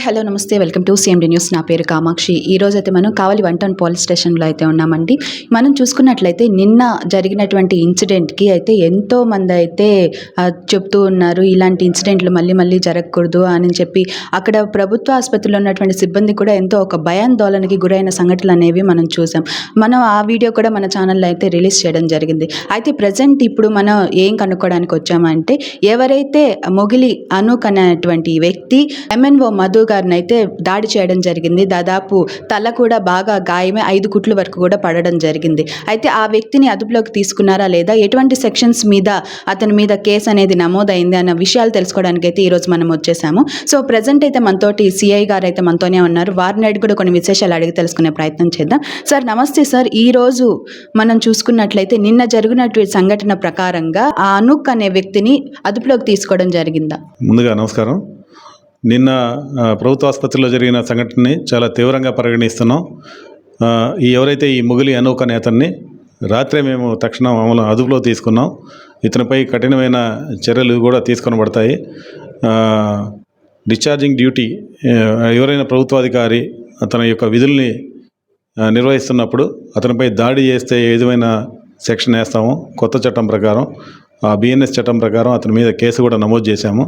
Hi hello నమస్తే. Welcome to CMD news. నా పేరు కామాక్షి. ఈ రోజు అయితే మనం కావాలి వన్ టౌన్ పోలీస్ స్టేషన్లో అయితే ఉన్నామండి. మనం చూసుకున్నట్లయితే నిన్న జరిగినటువంటి ఇన్సిడెంట్కి అయితే ఎంతో మంది అయితే చెప్తూ ఉన్నారు ఇలాంటి ఇన్సిడెంట్లు మళ్ళీ మళ్ళీ జరగకూడదు అని చెప్పి. అక్కడ ప్రభుత్వ ఆసుపత్రిలో ఉన్నటువంటి సిబ్బంది కూడా ఎంతో ఒక భయాందోళనకి గురైన సంఘటనలు అనేవి మనం చూసాం. మనం ఆ వీడియో కూడా మన ఛానల్లో అయితే రిలీజ్ చేయడం జరిగింది. అయితే ప్రజెంట్ ఇప్పుడు మనం ఏం కనుక్కోవడానికి వచ్చామంటే ఎవరైతే మొగిలి అనూక్ అనేటువంటి వ్యక్తి ఎంఎన్ఓ మధు గారిని అయితే దాడి చేయడం జరిగింది. దాదాపు తల కూడా బాగా గాయమే ఐదు కుట్ల వరకు కూడా పడడం జరిగింది. అయితే ఆ వ్యక్తిని అదుపులోకి తీసుకున్నారా లేదా? ఎటువంటి సెక్షన్స్ మీద అతని మీద కేసు అనేది నమోదైంది అన్న విషయాలు తెలుసుకోవడానికి అయితే ఈరోజు మనం వచ్చేసాము. సో ప్రజెంట్ అయితే మనతోటి సిఐ గారు అయితే మనతోనే ఉన్నారు. వారిని అడిగి కూడా కొన్ని విశేషాలు అడిగి తెలుసుకునే ప్రయత్నం చేద్దాం. సార్ నమస్తే సార్. ఈరోజు మనం చూసుకున్నట్లయితే నిన్న జరిగినటువంటి సంఘటన ప్రకారంగా ఆ అనుక్ అనే వ్యక్తిని అదుపులోకి తీసుకోవడం జరిగిందా? ముందుగా నమస్కారం. నిన్న ప్రభుత్వ ఆసుపత్రిలో జరిగిన సంఘటనని చాలా తీవ్రంగా పరిగణిస్తున్నాం. ఈ ఎవరైతే ఈ ముగిలి అనూక్ అనే అతన్ని రాత్రే మేము తక్షణం అమలు అదుపులో తీసుకున్నాం. ఇతనిపై కఠినమైన చర్యలు కూడా తీసుకొనబడతాయి. డిశ్చార్జింగ్ డ్యూటీ ఎవరైనా ప్రభుత్వాధికారి అతని యొక్క విధుల్ని నిర్వహిస్తున్నప్పుడు అతనిపై దాడి చేస్తే ఏ విధమైన సెక్షన్ వేస్తాము కొత్త చట్టం ప్రకారం బిఎన్ఎస్ చట్టం ప్రకారం అతని మీద కేసు కూడా నమోదు చేశాము.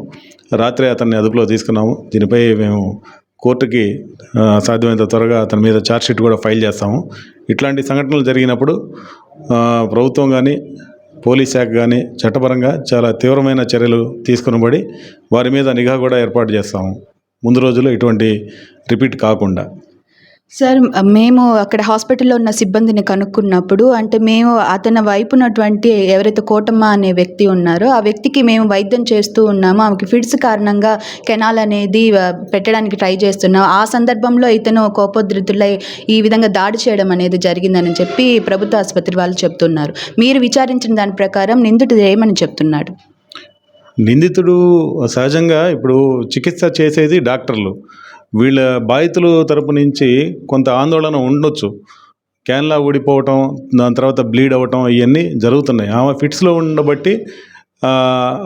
రాత్రి అతన్ని అదుపులో తీసుకున్నాము. దీనిపై మేము కోర్టుకి సాధ్యమైనంత త్వరగా అతని మీద ఛార్జ్షీట్ కూడా ఫైల్ చేస్తాము. ఇట్లాంటి సంఘటనలు జరిగినప్పుడు ప్రభుత్వం కానీ పోలీస్ శాఖ కానీ చట్టపరంగా చాలా తీవ్రమైన చర్యలు తీసుకునబడి వారి మీద నిఘా కూడా ఏర్పాటు చేస్తాము. ముందు రోజుల్లో ఇటువంటి రిపీట్ కాకుండా. సార్ మేము అక్కడ హాస్పిటల్లో ఉన్న సిబ్బందిని కనుక్కున్నప్పుడు అంటే మేము అతని వైపు ఉన్నటువంటి ఎవరైతే కోటమ్మ అనే వ్యక్తి ఉన్నారో ఆ వ్యక్తికి మేము వైద్యం చేస్తూ ఉన్నాము. ఆమెకి ఫిడ్స్ కారణంగా కెనాల్ అనేది పెట్టడానికి ట్రై చేస్తున్నాం. ఆ సందర్భంలో ఇతను కోపోద్రితులై ఈ విధంగా దాడి చేయడం అనేది జరిగిందని చెప్పి ప్రభుత్వ ఆసుపత్రి వాళ్ళు చెప్తున్నారు. మీరు విచారించిన దాని ప్రకారం నిందితుడు ఏమని చెప్తున్నాడు? నిందితుడు సహజంగా ఇప్పుడు చికిత్స చేసేది డాక్టర్లు. వీళ్ళ బాధితుల తరపు నుంచి కొంత ఆందోళన ఉండొచ్చు. క్యాన్లా ఊడిపోవటం దాని తర్వాత బ్లీడ్ అవ్వటం ఇవన్నీ జరుగుతున్నాయి. ఆమె ఫిట్స్లో ఉండబట్టి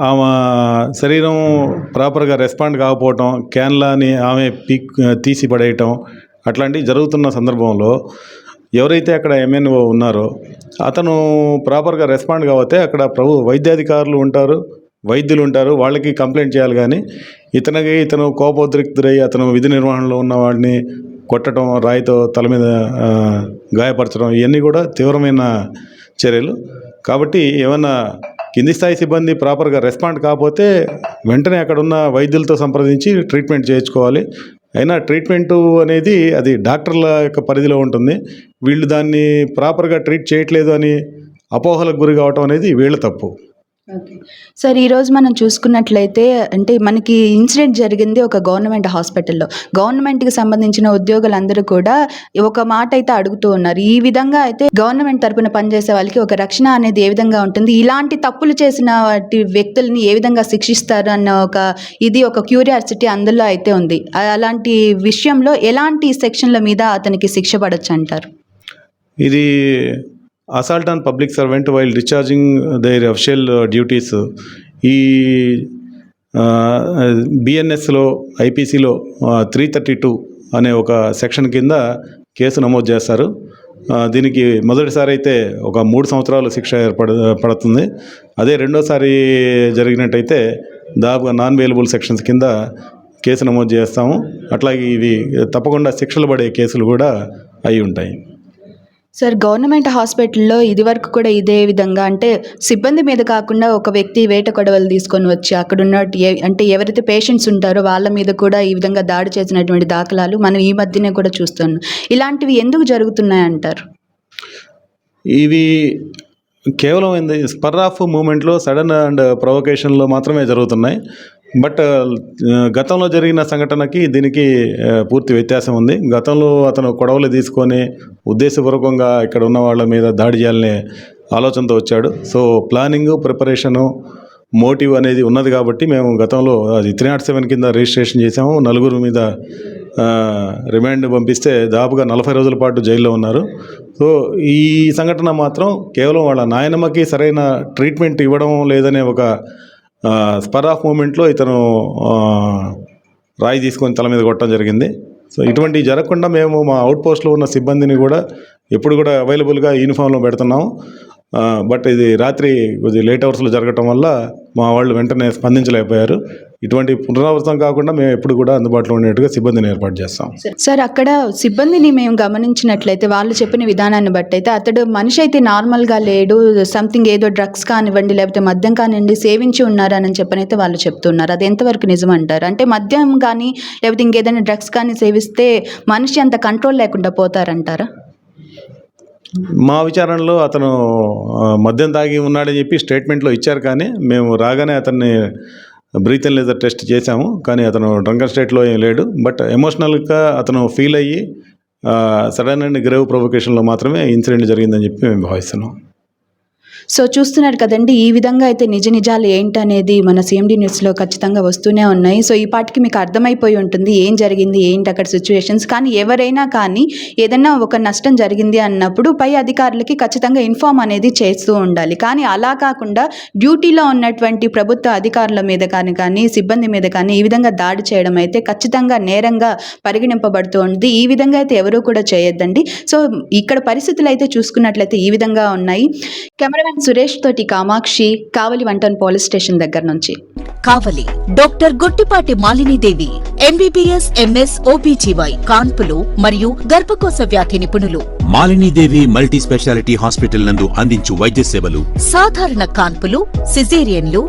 ఆమె శరీరం ప్రాపర్గా రెస్పాండ్ కాకపోవటం క్యాన్లాని ఆమె పీక్ తీసి పడేయటం అట్లాంటివి జరుగుతున్న సందర్భంలో ఎవరైతే అక్కడ ఎంఎన్ఓ ఉన్నారో అతను ప్రాపర్గా రెస్పాండ్ కాకపోతే అక్కడ ప్రభు వైద్యాధికారులు ఉంటారు. వైద్యులు ఉంటారు వాళ్ళకి కంప్లైంట్ చేయాలి కానీ ఇతనికి ఇతను కోపోద్రిక్తుడై అతను విధి నిర్వహణలో ఉన్న వాడిని కొట్టడం రాయితో తల మీద గాయపరచడం ఇవన్నీ కూడా తీవ్రమైన చర్యలు. కాబట్టి ఏమన్నా కింది స్థాయి సిబ్బంది ప్రాపర్గా రెస్పాండ్ కాకపోతే వెంటనే అక్కడున్న వైద్యులతో సంప్రదించి ట్రీట్మెంట్ చేయించుకోవాలి. అయినా ట్రీట్మెంట్ అనేది అది డాక్టర్ల యొక్క పరిధిలో ఉంటుంది. వీళ్ళు దాన్ని ప్రాపర్గా ట్రీట్ చేయట్లేదు అని అపోహలకు గురి కావటం అనేది వీళ్ళ తప్పు. సార్ ఈరోజు మనం చూసుకున్నట్లయితే అంటే మనకి ఇన్సిడెంట్ జరిగింది ఒక గవర్నమెంట్ హాస్పిటల్లో. గవర్నమెంట్కి సంబంధించిన ఉద్యోగులందరూ కూడా ఒక మాట అయితే అడుగుతూ ఉన్నారు. ఈ విధంగా అయితే గవర్నమెంట్ తరపున పనిచేసే వాళ్ళకి ఒక రక్షణ అనేది ఏ విధంగా ఉంటుంది? ఇలాంటి తప్పులు చేసిన వాటి వ్యక్తుల్ని ఏ విధంగా శిక్షిస్తారు అన్న ఒక ఇది ఒక క్యూరియాసిటీ అందులో అయితే ఉంది. అలాంటి విషయంలో ఎలాంటి సెక్షన్ల మీద అతనికి శిక్ష పడచ్చు అంటారు? ఇది assault on public servant while discharging their official duties. ఈ బిఎన్ఎస్లో ఐపీసీలో త్రీ థర్టీ టూ అనే ఒక సెక్షన్ కింద కేసు నమోదు చేస్తారు. దీనికి మొదటిసారి అయితే ఒక మూడు సంవత్సరాలు శిక్ష ఏర్పడ పడుతుంది. అదే రెండోసారి జరిగినట్టయితే దాదాపుగా నాన్ వేలబుల్ సెక్షన్స్ కింద కేసు నమోదు చేస్తాము. అట్లాగే ఇవి తప్పకుండా శిక్షలు పడే కేసులు కూడా అయి ఉంటాయి. సార్ గవర్నమెంట్ హాస్పిటల్లో ఇదివరకు కూడా ఇదే విధంగా అంటే సిబ్బంది మీద కాకుండా ఒక వ్యక్తి వేట కొడవలు తీసుకొని వచ్చి అక్కడ ఉన్న ఏ- అంటే ఎవరైతే పేషెంట్స్ ఉంటారో వాళ్ళ మీద కూడా ఈ విధంగా దాడి చేసినటువంటి దాఖలాలు మనం ఈ మధ్యనే కూడా చూస్తున్నాం. ఇలాంటివి ఎందుకు జరుగుతున్నాయి అంటారు ఇవి కేవలం ఏంది స్పర్ ఆఫ్ మూమెంట్లో సడన్ అండ్ ప్రొవకేషన్లో మాత్రమే జరుగుతున్నాయి. బట్ గతంలో జరిగిన సంఘటనకి దీనికి పూర్తి వ్యత్యాసం ఉంది. గతంలో అతను కొడవలు తీసుకొని ఉద్దేశపూర్వకంగా ఇక్కడ ఉన్న వాళ్ళ మీద దాడి చేయాలనే ఆలోచనతో వచ్చాడు. సో ప్లానింగ్ ప్రిపరేషను మోటివ్ అనేది ఉన్నది కాబట్టి మేము గతంలో అది త్రీ నాట్ సెవెన్ కింద రిజిస్ట్రేషన్ చేసాము నలుగురు మీద రిమాండ్ పంపిస్తే దాదాపుగా నలభై రోజుల పాటు జైల్లో ఉన్నారు. సో ఈ సంఘటన మాత్రం కేవలం వాళ్ళ నాయనమ్మకి సరైన ట్రీట్మెంట్ ఇవ్వడం లేదనే ఒక స్పర్ ఆఫ్ మూమెంట్లో ఇతను రాయి తీసుకొని తల మీద కొట్టడం జరిగింది. సో ఇటువంటివి జరగకుండా మేము మా అవుట్ పోస్ట్లో ఉన్న సిబ్బందిని కూడా ఎప్పుడు కూడా అవైలబుల్గా యూనిఫామ్లో పెడుతున్నాము. బట్ ఇది రాత్రి కొద్ది లేట్ అవర్స్లో జరగటం వల్ల మా వాళ్ళు వెంటనే స్పందించలేకపోయారు. ఇటువంటి పునరావృతం కాకుండా మేము ఎప్పుడు కూడా అందుబాటులో ఉండేట్టుగా సిబ్బందిని ఏర్పాటు చేస్తాం. సార్ అక్కడ సిబ్బందిని మేము గమనించినట్లయితే వాళ్ళు చెప్పిన విధానాన్ని బట్టి అయితే అతడు మనిషి అయితే నార్మల్గా లేడు సంథింగ్ ఏదో డ్రగ్స్ కానివ్వండి లేకపోతే మద్యం కానివ్వండి సేవించి ఉన్నారని చెప్పని అయితే వాళ్ళు చెప్తున్నారు. అది ఎంతవరకు నిజం అంటారు అంటే మద్యం కానీ లేకపోతే ఇంకేదైనా డ్రగ్స్ కానీ సేవిస్తే మనిషి అంత కంట్రోల్ లేకుండా పోతారంటారా? మా విచారణలో అతను మద్యం తాగి ఉన్నాడని చెప్పి స్టేట్మెంట్లో ఇచ్చారు కానీ మేము రాగానే అతన్ని బ్రీత్ అండ్ లేజర్ టెస్ట్ చేశాము. కానీ అతను డ్రంకన్ స్టేట్లో ఏం లేడు. బట్ ఎమోషనల్గా అతను ఫీల్ అయ్యి సడన్ అండ్ గ్రేవ్ ప్రొవొకేషన్లో మాత్రమే ఇన్సిడెంట్ జరిగిందని చెప్పి మేము భావిస్తున్నాం. సో చూస్తున్నారు కదండి ఈ విధంగా అయితే నిజ నిజాలు ఏంటనేది మన సిఎండి న్యూస్లో ఖచ్చితంగా వస్తూనే ఉన్నాయి. సో ఈ పాటికి మీకు అర్థమైపోయి ఉంటుంది ఏం జరిగింది ఏంటి అక్కడ సిచ్యువేషన్స్ కానీ ఎవరైనా కానీ ఏదైనా ఒక నష్టం జరిగింది అన్నప్పుడు పై అధికారులకి ఖచ్చితంగా ఇన్ఫామ్ అనేది చేస్తూ ఉండాలి. కానీ అలా కాకుండా డ్యూటీలో ఉన్నటువంటి ప్రభుత్వ అధికారుల మీద కానీ కానీ సిబ్బంది మీద కానీ ఈ విధంగా దాడి చేయడం అయితే ఖచ్చితంగా నేరంగా పరిగణింపబడుతూ ఉంది. ఈ విధంగా అయితే ఎవరూ కూడా చేయొద్దండి. సో ఇక్కడ పరిస్థితులు అయితే చూసుకున్నట్లయితే ఈ విధంగా ఉన్నాయి. కెమెరామెన్ సురేష్ తోటి Kamakshi Kavali one town police station దగ్గర నుంచి. Kavali doctor Guttipati Malinidevi MBBS MS OBGY కాన్పులు మరియు గర్భకోశ వ్యాధి నిపుణులు. మాలినీదేవి మల్టీ స్పెషాలిటీ హాస్పిటల్ నందు అందించు వైద్య సేవలు. సాధారణ కాన్పులు సిజేరియన్లు